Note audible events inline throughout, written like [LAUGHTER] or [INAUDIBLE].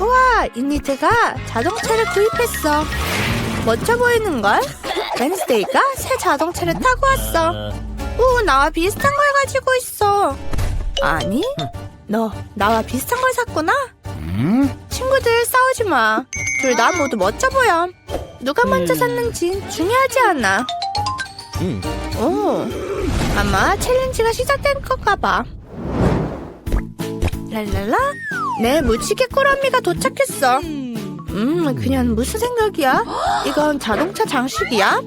우와, 이니트가 자동차를 구입했어. 멋져 보이는걸? 웬스데이가 새 자동차를 타고 왔어. 오, 나와 비슷한 걸 가지고 있어. 아니, 너 나와 비슷한 걸 샀구나? 친구들 싸우지 마. 둘 다 모두 멋져 보여. 누가 먼저 샀는지 중요하지 않아. 오, 아마 챌린지가 시작된 건가 봐. 랄랄라, 내 무지개 꼬라미가 도착했어. 음, 그냥 무슨 생각이야? 이건 자동차 장식이야?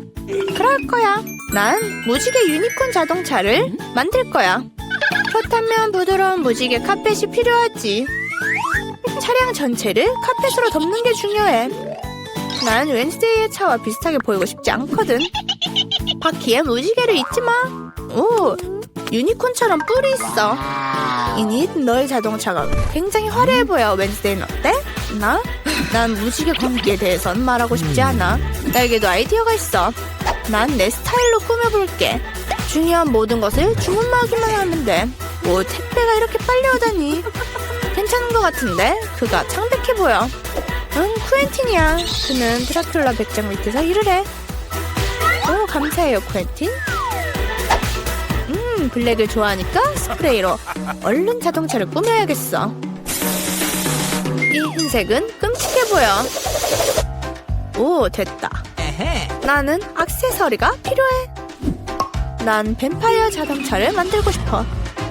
그럴 거야. 난 무지개 유니콘 자동차를 만들 거야. 그렇다면 부드러운 무지개 카펫이 필요하지. 차량 전체를 카펫으로 덮는 게 중요해. 난 웬스데이의 차와 비슷하게 보이고 싶지 않거든. 바퀴에 무지개를 잊지 마. 오, 유니콘처럼 뿔이 있어. 이닛 너의 자동차가 굉장히 화려해 보여. 웬스데이는 어때? 나? 난 무지개 광기에 대해선 말하고 싶지 않아. 나에게도 아이디어가 있어. 난 내 스타일로 꾸며볼게. 중요한 모든 것을 주문하기만 하면 돼. 뭐 택배가 이렇게 빨리 오다니. 괜찮은 것 같은데? 그가 창백해 보여. 응, 쿠엔틴이야. 그는 드라큘라 백장 밑에서 일을 해. 오, 감사해요, 쿠엔틴. 음, 블랙을 좋아하니까 스프레이로 얼른 자동차를 꾸며야겠어. 이 흰색은 끔찍해 보여. 오, 됐다. 나는 액세서리가 필요해. 난 뱀파이어 자동차를 만들고 싶어.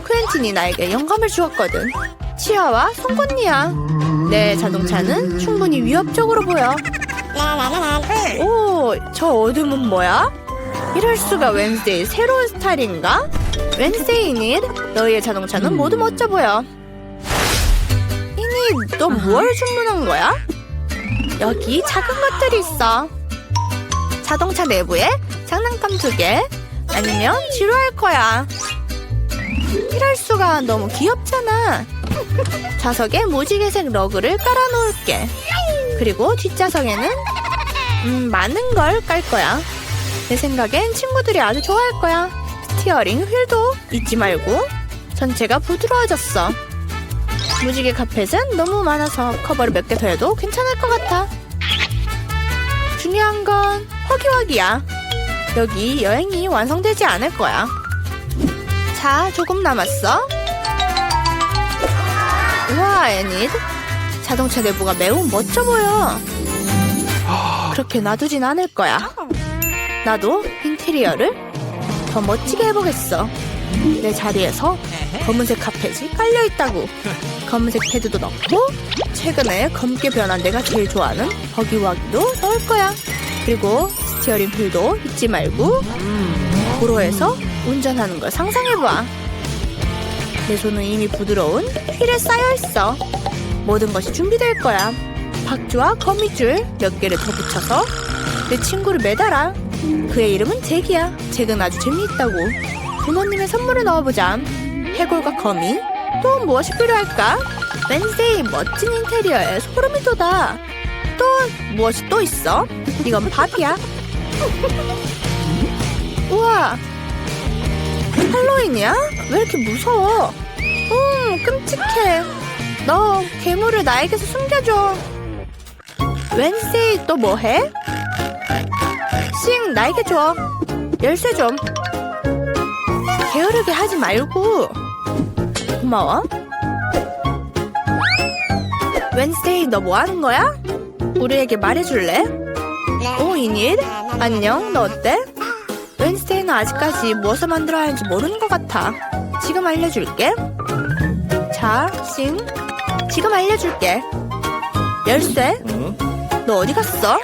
쿠엔틴이 나에게 영감을 주었거든. 치아와 송곳니야. 내 자동차는 충분히 위협적으로 보여. 오, 저 어둠은 뭐야? 이럴 수가 웬스데이 새로운 스타일인가? 웬스데이 이닛, 너희의 자동차는 모두 멋져 보여. 이닛, 너 뭘 주문한 거야? 여기 작은 것들이 있어. 자동차 내부에 장난감 두 개, 아니면 지루할 거야. 이럴 수가 너무 귀엽잖아. [LAUGHS] 좌석에 무지개색 러그를 깔아놓을게. 그리고 뒷좌석에는 음, 많은 걸 깔 거야. 내 생각엔 친구들이 아주 좋아할 거야. 스티어링 휠도 잊지 말고 전체가 부드러워졌어. 무지개 카펫은 너무 많아서 커버를 몇 개 더 해도 괜찮을 것 같아. 중요한 건 허기허기야. 여기 여행이 완성되지 않을 거야. 자, 조금 남았어. 우와, 애닛. 자동차 내부가 매우 멋져 보여. 그렇게 놔두진 않을 거야. 나도 인테리어를 더 멋지게 해보겠어. 내 자리에서 검은색 카펫이 깔려 있다고. 검은색 패드도 넣고 최근에 검게 변한 내가 제일 좋아하는 버기와기도 넣을 거야. 그리고 스티어링 휠도 잊지 말고 도로에서 운전하는 걸 상상해봐. 내 손은 이미 부드러운 휠에 쌓여 있어. 모든 것이 준비될 거야. 박주와 거미줄 몇 개를 더 붙여서 내 친구를 매달아. 그의 이름은 잭이야. 잭은 아주 재미있다고. 부모님의 선물을 넣어보자. 해골과 거미. 또 무엇이 필요할까? 웬세이 멋진 인테리어에 소름이 돋아. 또 무엇이 또 있어? 이건 밥이야. 우와. 할로윈이야? 왜 이렇게 무서워? 음, 끔찍해. 너 괴물을 나에게서 숨겨줘. 웬세이 또 뭐해? 싱 나에게 줘. 열쇠 좀. 게으르게 하지 말고. 고마워. 웬스데이 너 뭐 하는 거야? 우리에게 말해줄래? 오 이닛 안녕 너 어때? 웬스데이는 아직까지 무엇을 만들어야 하는지 모르는 것 같아. 지금 알려줄게. 자, 싱. 지금 알려줄게. 열쇠. 너 어디 갔어?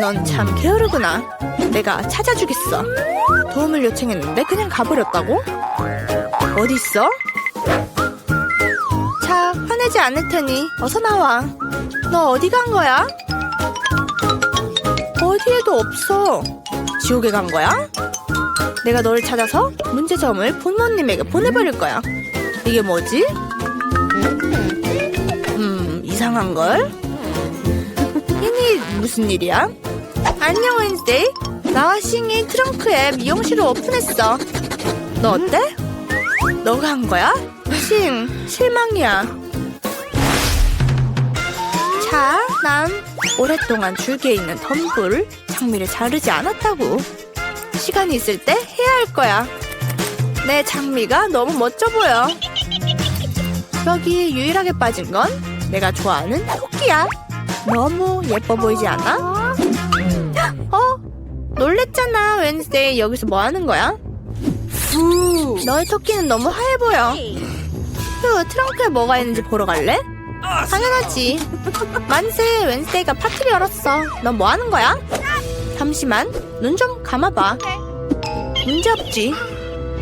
넌 참 게으르구나. 내가 찾아주겠어. 도움을 요청했는데 그냥 가버렸다고? 어디 있어? 자, 화내지 않을 테니 어서 나와. 너 어디 간 거야? 어디에도 없어. 지옥에 간 거야? 내가 너를 찾아서 문제점을 부모님에게 보내버릴 거야. 이게 뭐지? 음, 이상한 걸? 이니 무슨 일이야? 안녕 웬스데이. 나와 싱이 트렁크에 미용실을 오픈했어. 너 어때? 너가 한 거야? 싱, 실망이야. 오랫동안 줄기에 있는 덤불 장미를 자르지 않았다고. 시간이 있을 때 해야 할 거야. 내 장미가 너무 멋져 보여. 여기 유일하게 빠진 건 내가 좋아하는 토끼야. 너무 예뻐 보이지 않아? 어? 놀랬잖아, 웬스데이. 여기서 뭐 하는 거야? 너의 토끼는 너무 하얘 보여. 휴, 트렁크에 뭐가 있는지 보러 갈래? 당연하지. 만세, 웬스데이가 파티를 열었어. 넌 뭐 하는 거야? 잠시만, 눈 좀 감아봐. 문제 없지.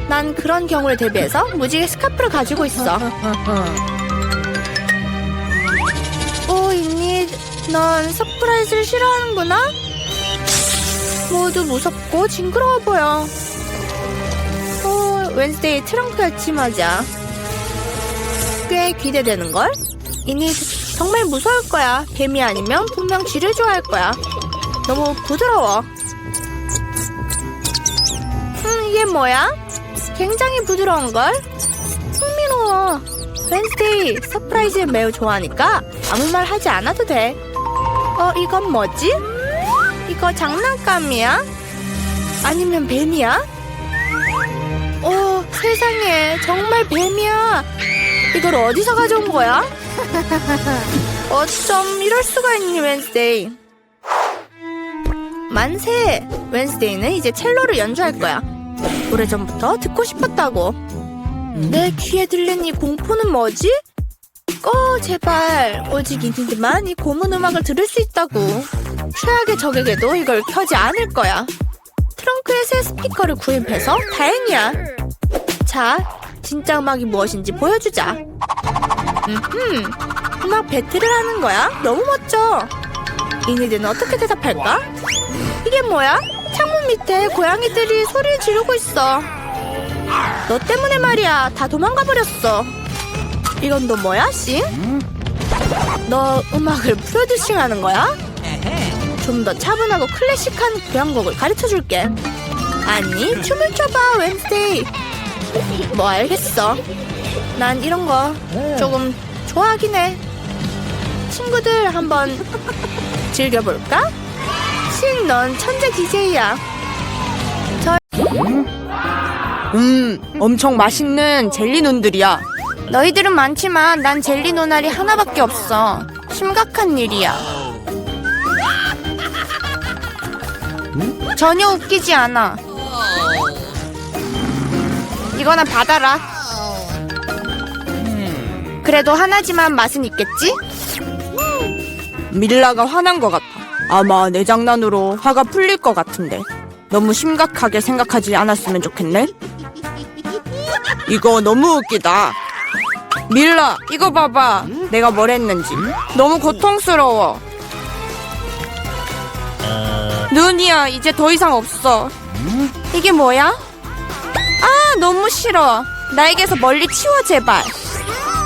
난 그런 경우를 대비해서 무지개 스카프를 가지고 있어. 오, 이니, 넌 서프라이즈를 싫어하는구나? 모두 무섭고 징그러워 보여. 오, 웬스데이 트렁크에 침하자. 꽤 기대되는걸? 이니 정말 무서울 거야. 뱀이 아니면 분명 쥐를 좋아할 거야. 너무 부드러워. 음, 이게 뭐야? 굉장히 부드러운걸? 흥미로워. 웬스데이 서프라이즈를 매우 좋아하니까 아무 말 하지 않아도 돼. 어, 이건 뭐지? 이거 장난감이야? 아니면 뱀이야? 오, 세상에. 정말 뱀이야. 이걸 어디서 가져온 거야? [LAUGHS] 어쩜 이럴 수가 있니, 웬스데이. 만세! 웬스데이는 이제 첼로를 연주할 거야. 오래전부터 듣고 싶었다고. 내 귀에 들린 이 공포는 뭐지? 어, 제발. 오직 이니들만 이 고문 음악을 들을 수 있다고. 최악의 적에게도 이걸 켜지 않을 거야. 트렁크에 새 스피커를 구입해서 다행이야. 자, 진짜 음악이 무엇인지 보여주자. 음흠, 음악 배틀을 하는 거야? 너무 멋져. 이니들은 어떻게 대답할까? 이게 뭐야? 창문 밑에 고양이들이 소리를 지르고 있어. 너 때문에 말이야. 다 도망가 버렸어. 이건 또 뭐야, 씨? 너 음악을 프로듀싱 하는 거야? 좀 더 차분하고 클래식한 교향곡을 가르쳐 줄게. 아니, 춤을 춰봐, 웬스데이. 뭐 알겠어. 난 이런 거 조금 좋아하긴 해. 친구들 한번 즐겨볼까? 신, 넌 천재 DJ야. 음, 엄청 맛있는 젤리 눈들이야. 너희들은 많지만 난 젤리 노날이 하나밖에 없어. 심각한 일이야. 전혀 웃기지 않아. 이거나 받아라. 그래도 하나지만 맛은 있겠지? 밀라가 화난 것 같아. 아마 내 장난으로 화가 풀릴 것 같은데. 너무 심각하게 생각하지 않았으면 좋겠네. 이거 너무 웃기다. 밀라, 이거 봐봐. 내가 뭘 했는지. 너무 고통스러워. 눈이야, 이제 더 이상 없어. 이게 뭐야? 아, 너무 싫어. 나에게서 멀리 치워, 제발.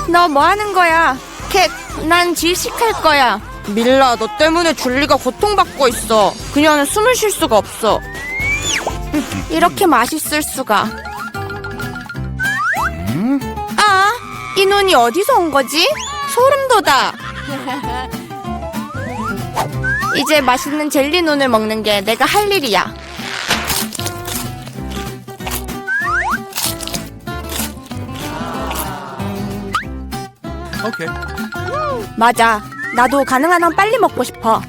너 뭐 하는 거야? 캣, 난 질식할 거야. 밀라, 너 때문에 줄리가 고통받고 있어. 그녀는 숨을 쉴 수가 없어. 이렇게 맛있을 수가. 아, 이 눈이 어디서 온 거지? 소름 돋아. [LAUGHS] 이제 맛있는 젤리 눈을 먹는 게 내가 할 일이야. Okay. 맞아. 나도 가능한 한 빨리 먹고 싶어.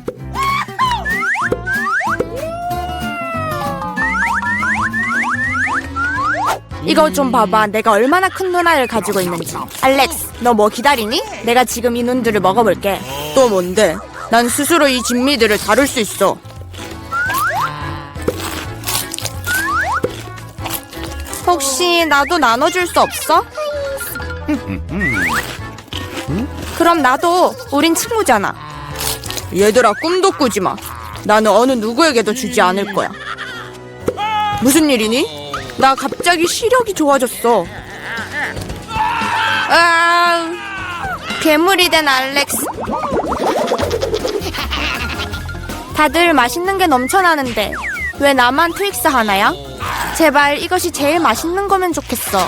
이거 좀 봐봐. 내가 얼마나 큰 누나를 가지고 있는지. 알렉스, 너 뭐 기다리니? 내가 지금 이 눈들을 먹어볼게. 또 뭔데? 난 스스로 이 진미들을 다룰 수 있어. 혹시 나도 나눠줄 수 없어? 그럼 나도. 우린 친구잖아. 얘들아 꿈도 꾸지 마. 나는 어느 누구에게도 주지 않을 거야. 무슨 일이니? 나 갑자기 시력이 좋아졌어. 아, 괴물이 된 알렉스. 다들 맛있는 게 넘쳐나는데 왜 나만 트윅스 하나야? 제발 이것이 제일 맛있는 거면 좋겠어.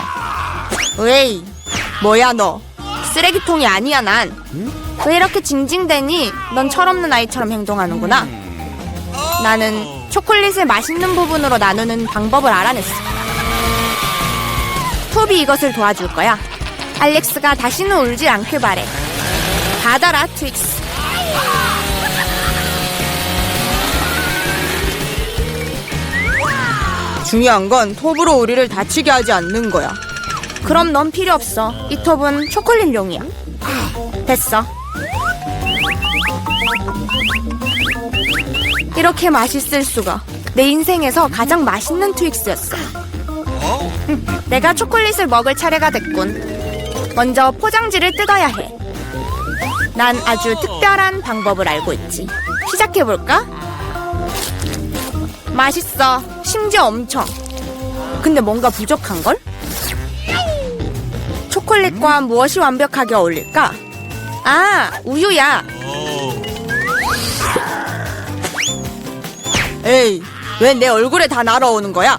에이, 뭐야 너? 쓰레기통이 아니야 난. 왜 이렇게 징징대니? 넌 철없는 아이처럼 행동하는구나. 나는 초콜릿을 맛있는 부분으로 나누는 방법을 알아냈어. 톱이 이것을 도와줄 거야. 알렉스가 다시는 울지 않길 바래. 받아라, 트윅스. 중요한 건 톱으로 우리를 다치게 하지 않는 거야. 그럼 넌 필요 없어. 이 톱은 초콜릿용이야. 됐어. 이렇게 맛있을 수가. 내 인생에서 가장 맛있는 트윅스였어. 음, [LAUGHS] 내가 초콜릿을 먹을 차례가 됐군. 먼저 포장지를 뜯어야 해. 난 아주 특별한 방법을 알고 있지. 시작해볼까? 맛있어. 심지어 엄청. 근데 뭔가 부족한 걸? 초콜릿과 무엇이 완벽하게 어울릴까? 아, 우유야. 에이, 왜 내 얼굴에 다 날아오는 거야?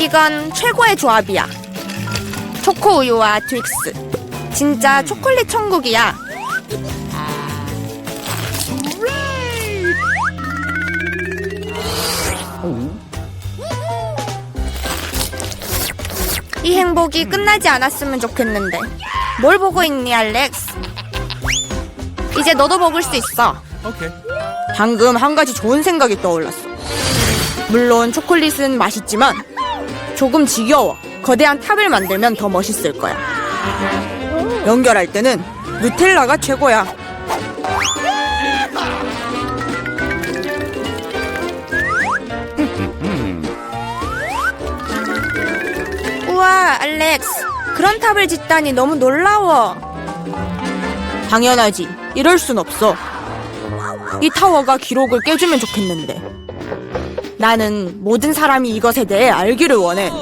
이건 최고의 조합이야. 초코 우유와 트윅스. 진짜 초콜릿 천국이야. 행복이 끝나지 않았으면 좋겠는데. 뭘 보고 있니, 알렉스? 이제 너도 먹을 수 있어. Okay. 방금 한 가지 좋은 생각이 떠올랐어. 물론 초콜릿은 맛있지만 조금 지겨워. 거대한 탑을 만들면 더 멋있을 거야. 연결할 때는 누텔라가 최고야. 렉스. 그런 탑을 짓다니 너무 놀라워. 당연하지. 이럴 순 없어. 이 타워가 기록을 깨주면 좋겠는데. 나는 모든 사람이 이것에 대해 알기를 원해.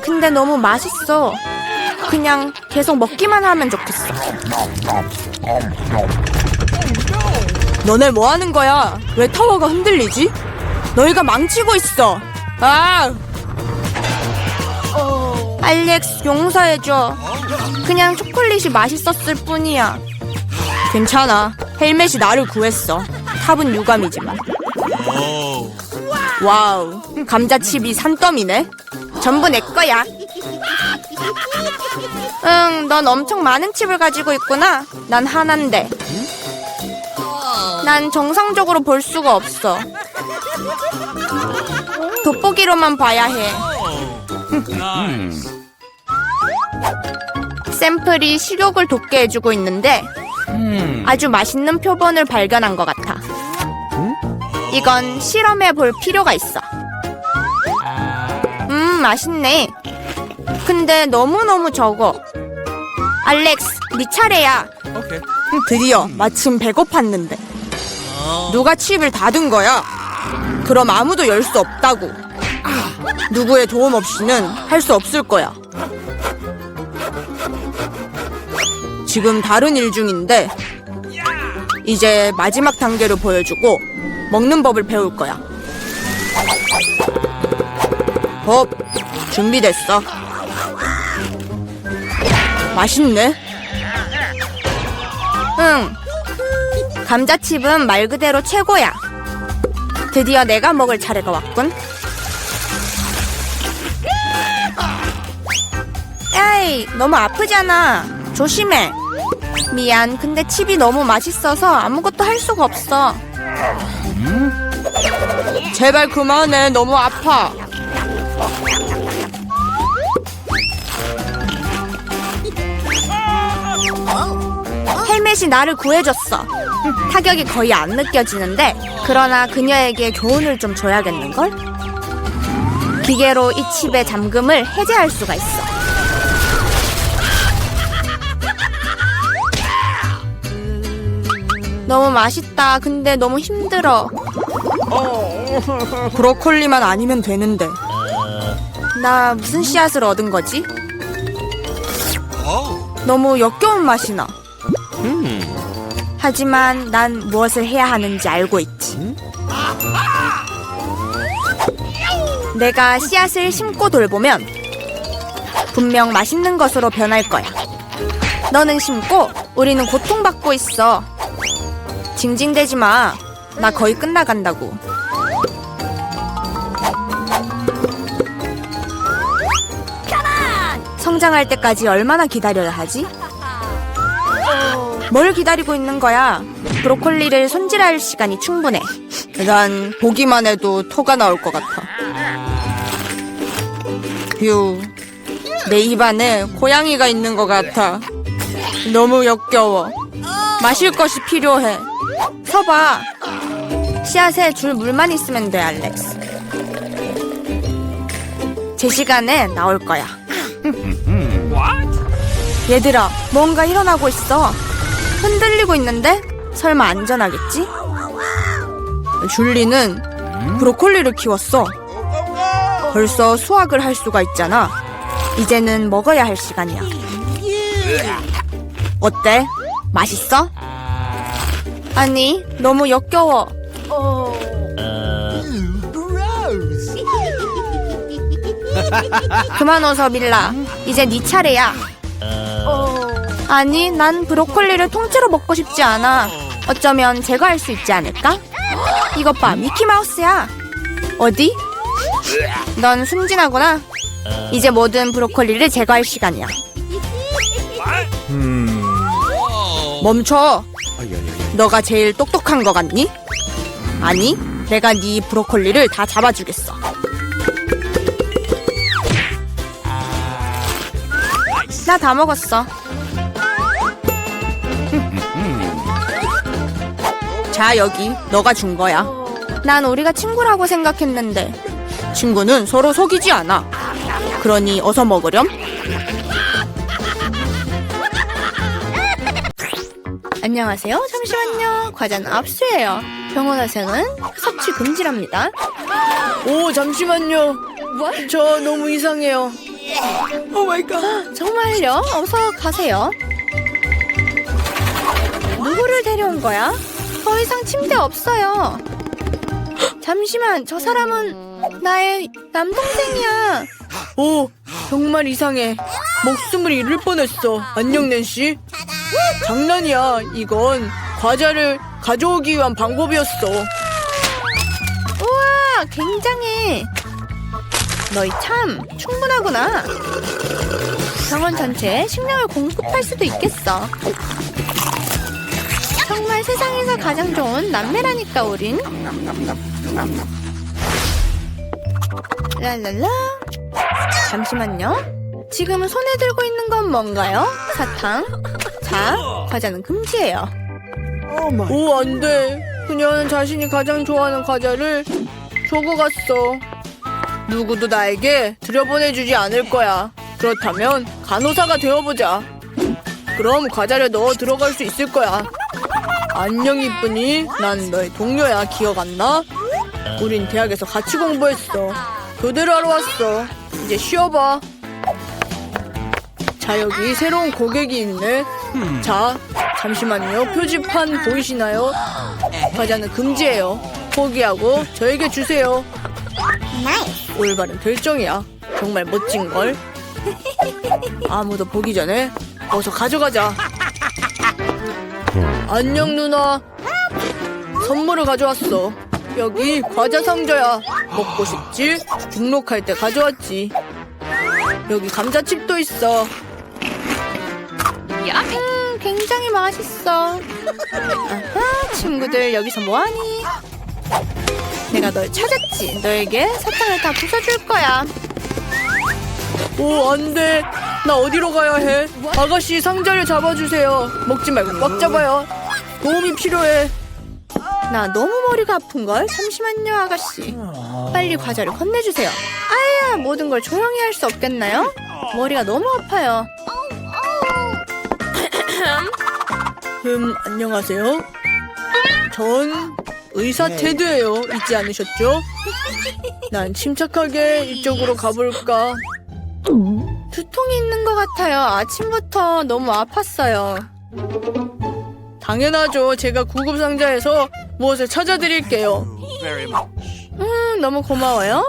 근데 너무 맛있어. 그냥 계속 먹기만 하면 좋겠어. 너네 뭐 하는 거야? 왜 타워가 흔들리지? 너희가 망치고 있어. 아! 알렉스 용서해줘. 그냥 초콜릿이 맛있었을 뿐이야. 괜찮아. 헬멧이 나를 구했어. 탑은 유감이지만. 와우. 감자칩이 산더미네. 전부 내 거야. 응, 넌 엄청 많은 칩을 가지고 있구나. 난 하나인데. 난 정상적으로 볼 수가 없어. 돋보기로만 봐야 해. 샘플이 식욕을 돋게 해주고 있는데 아주 맛있는 표본을 발견한 것 같아. 이건 실험해 볼 필요가 있어. 음, 맛있네. 근데 너무너무 적어. 알렉스, 네 차례야. Okay. 드디어 마침 배고팠는데. 누가 칩을 닫은 거야? 그럼 아무도 열 수 없다고. 누구의 도움 없이는 할 수 없을 거야. 지금 다른 일 중인데 이제 마지막 단계를 보여주고 먹는 법을 배울 거야. 법 준비됐어. 맛있네. 응. 감자칩은 말 그대로 최고야. 드디어 내가 먹을 차례가 왔군. 에이, 너무 아프잖아. 조심해. 미안, 근데 칩이 너무 맛있어서 아무것도 할 수가 없어. 제발 그만해, 너무 아파. 헬멧이 나를 구해줬어. 음, 타격이 거의 안 느껴지는데, 그러나 그녀에게 교훈을 좀 줘야겠는걸? 기계로 이 칩의 잠금을 해제할 수가 있어. 너무 맛있다. 근데 너무 힘들어. [LAUGHS] 브로콜리만 아니면 되는데. 나 무슨 씨앗을 얻은 거지? Oh. 너무 역겨운 맛이 나. 하지만 난 무엇을 해야 하는지 알고 있지. 내가 씨앗을 심고 돌보면 분명 맛있는 것으로 변할 거야. 너는 심고 우리는 고통받고 있어. 징징대지 마. 나 거의 끝나간다고. 성장할 때까지 얼마나 기다려야 하지? 뭘 기다리고 있는 거야? 브로콜리를 손질할 시간이 충분해. 난 보기만 해도 토가 나올 것 같아. 휴, 내 입안에 고양이가 있는 것 같아. 너무 역겨워. 마실 것이 필요해. 서봐. 씨앗에 줄 물만 있으면 돼, 알렉스. 제 시간에 나올 거야. 얘들아, 뭔가 일어나고 있어. 흔들리고 있는데? 설마 안전하겠지? 줄리는 브로콜리를 키웠어. 벌써 수확을 할 수가 있잖아. 이제는 먹어야 할 시간이야. 어때? 맛있어? 아니, 너무 역겨워. 그만 웃어, 밀라. 이제 네 차례야. 아니, 난 브로콜리를 통째로 먹고 싶지 않아. 어쩌면 제거할 수 있지 않을까? 이것 봐, 미키마우스야. 어디? 넌 순진하구나. 이제 모든 브로콜리를 제거할 시간이야. 멈춰. 너가 제일 똑똑한 거 같니? 아니, 내가 네 브로콜리를 다 잡아주겠어. 나 다 먹었어. [LAUGHS] 자, 여기 너가 준 거야. 난 우리가 친구라고 생각했는데 친구는 서로 속이지 않아. 그러니 어서 먹으렴. 안녕하세요. 잠시만요. 과자는 압수예요. 병원화생은 섭취 금지랍니다. 오 잠시만요. 저 너무 이상해요. 오 마이 갓. 정말요? 어서 가세요. 누구를 데려온 거야? 더 이상 침대 없어요. [GASPS] 잠시만, 저 사람은 나의 남동생이야. [GASPS] 오 정말 이상해. 목숨을 잃을 뻔했어. 안녕 낸시. 장난이야. 이건 과자를 가져오기 위한 방법이었어. 우와, 굉장해. 너희 참 충분하구나. 병원 전체에 식량을 공급할 수도 있겠어. 정말 세상에서 가장 좋은 남매라니까 우린. 랄랄라. 잠시만요. 지금 손에 들고 있는 건 뭔가요? 사탕. 자, 과자는 금지예요. 오 안 돼. 그녀는 자신이 가장 좋아하는 과자를 주고 갔어. 누구도 나에게 들여보내주지 않을 거야. 그렇다면 간호사가 되어보자. 그럼 과자를 넣어 들어갈 수 있을 거야. 안녕 이쁜이. 난 너의 동료야. 기억 안 나? 우린 대학에서 같이 공부했어. 교대를 하러 왔어. 이제 쉬어봐. 자 여기 새로운 고객이 있네. 자 잠시만요. 표지판 보이시나요? 과자는 금지예요. 포기하고 저에게 주세요. 올바른 결정이야. 정말 멋진 걸. 아무도 보기 전에 어서 가져가자. 안녕 누나. 선물을 가져왔어. 여기 과자 상자야. 먹고 싶지? 등록할 때 가져왔지. 여기 감자칩도 있어. 음, 굉장히 맛있어. 아하, 친구들 여기서 뭐하니? 내가 널 찾았지. 너에게 사탕을 다 부숴줄 거야. 오, 안 돼. 나 어디로 가야 해? 아가씨 상자를 잡아주세요. 먹지 말고 꽉 잡아요. 도움이 필요해. 나 너무 머리가 아픈걸? 잠시만요, 아가씨. 빨리 과자를 건네주세요. 아야, 모든 걸 조용히 할 수 없겠나요? 머리가 너무 아파요. 음, 안녕하세요. 전 의사 테드예요. 잊지 않으셨죠? 난 침착하게 이쪽으로 가볼까? 두통이 있는 것 같아요. 아침부터 너무 아팠어요. 당연하죠. 제가 구급 상자에서 무엇을 찾아드릴게요. Very much. 음, 너무 고마워요.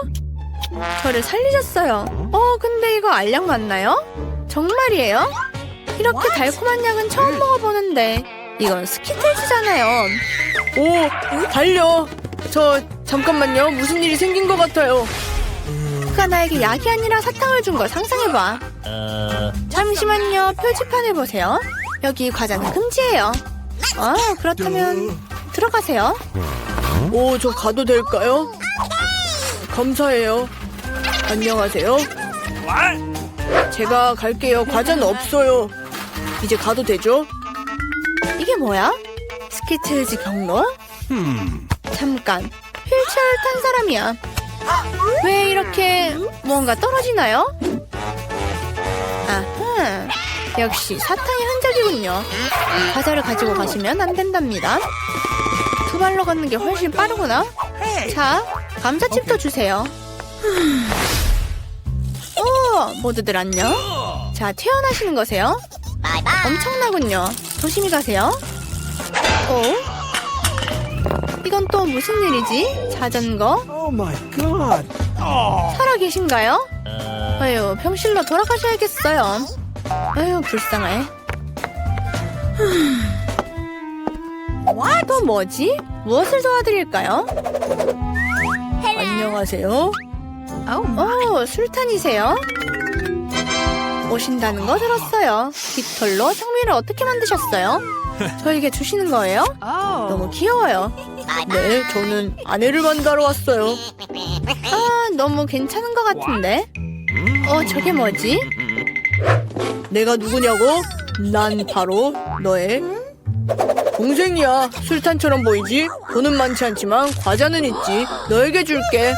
저를 살리셨어요. 어, 근데 이거 알약 맞나요? 정말이에요? 이렇게 달콤한 약은 처음 먹어보는데 이건 스키틀즈잖아요. 오, 달려. 저 잠깐만요. 무슨 일이 생긴 것 같아요. 그가 나에게 약이 아니라 사탕을 준 걸 상상해봐. 잠시만요. 표지판을 보세요. 여기 과자는 금지예요. 아, 그렇다면 들어가세요. 오, 저 가도 될까요? 감사해요. 안녕하세요. 제가 갈게요. 과자는 없어요. 이제 가도 되죠? 이게 뭐야? 스키틀즈 경로? 잠깐, 휠체어를 탄 사람이야. 왜 이렇게 뭔가 떨어지나요? 아하, 역시 사탕의 흔적이군요. 과자를 가지고 가시면 안 된답니다. 두 발로 걷는 게 훨씬 빠르구나. 자, 감자칩도 주세요. 오, 모두들 안녕. 자, 퇴원하시는 거세요? 엄청나군요. 조심히 가세요. 어? 이건 또 무슨 일이지? 자전거? Oh my god. 살아 계신가요? 아유, 병실로 돌아가셔야겠어요. 아유, 불쌍해. 또 뭐지? 무엇을 도와드릴까요? 안녕하세요. 오, 술탄이세요? 오신다는 거 들었어요. 깃털로 장미를 어떻게 만드셨어요? 저에게 주시는 거예요? 너무 귀여워요. 네, 저는 아내를 만나러 왔어요. 아, 너무 괜찮은 것 같은데? 어, 저게 뭐지? 내가 누구냐고? 난 바로 너의 동생이야. 술탄처럼 보이지? 돈은 많지 않지만 과자는 있지. 너에게 줄게.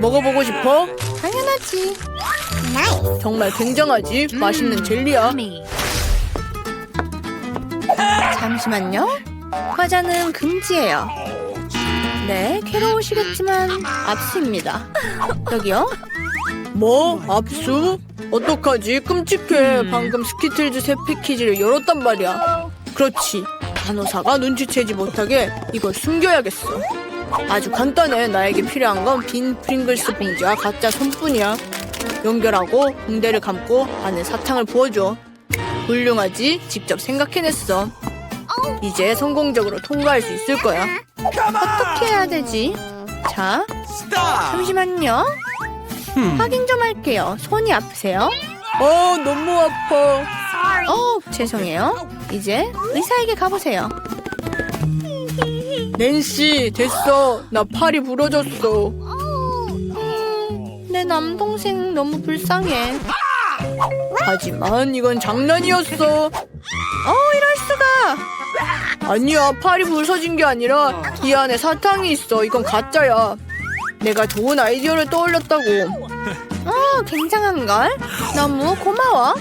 먹어보고 싶어? 당연하지. 정말 굉장하지? 맛있는 젤리야. 잠시만요. 과자는 금지예요. 네, 괴로우시겠지만 압수입니다. 여기요. 뭐? 압수? 어떡하지? 끔찍해. 방금 스키틀즈 새 패키지를 열었단 말이야. 그렇지. 간호사가 눈치채지 못하게 이걸 숨겨야겠어. 아주 간단해. 나에게 필요한 건 빈 프링글스 봉지와 가짜 손뿐이야. 연결하고 붕대를 감고 안에 사탕을 부어줘. 훌륭하지? 직접 생각해냈어. 이제 성공적으로 통과할 수 있을 거야. 어떻게 해야 되지? 자, 잠시만요. 확인 좀 할게요. 손이 아프세요? 어, 너무 아파. 어, 죄송해요. 이제 의사에게 가보세요. 낸시, 됐어. 나 팔이 부러졌어. 내 남동생 너무 불쌍해. 하지만 이건 장난이었어. 어, 이럴 수가. 아니야, 팔이 부서진 게 아니라 이 안에 사탕이 있어. 이건 가짜야. 내가 좋은 아이디어를 떠올렸다고. 어, 굉장한 걸. 너무 고마워.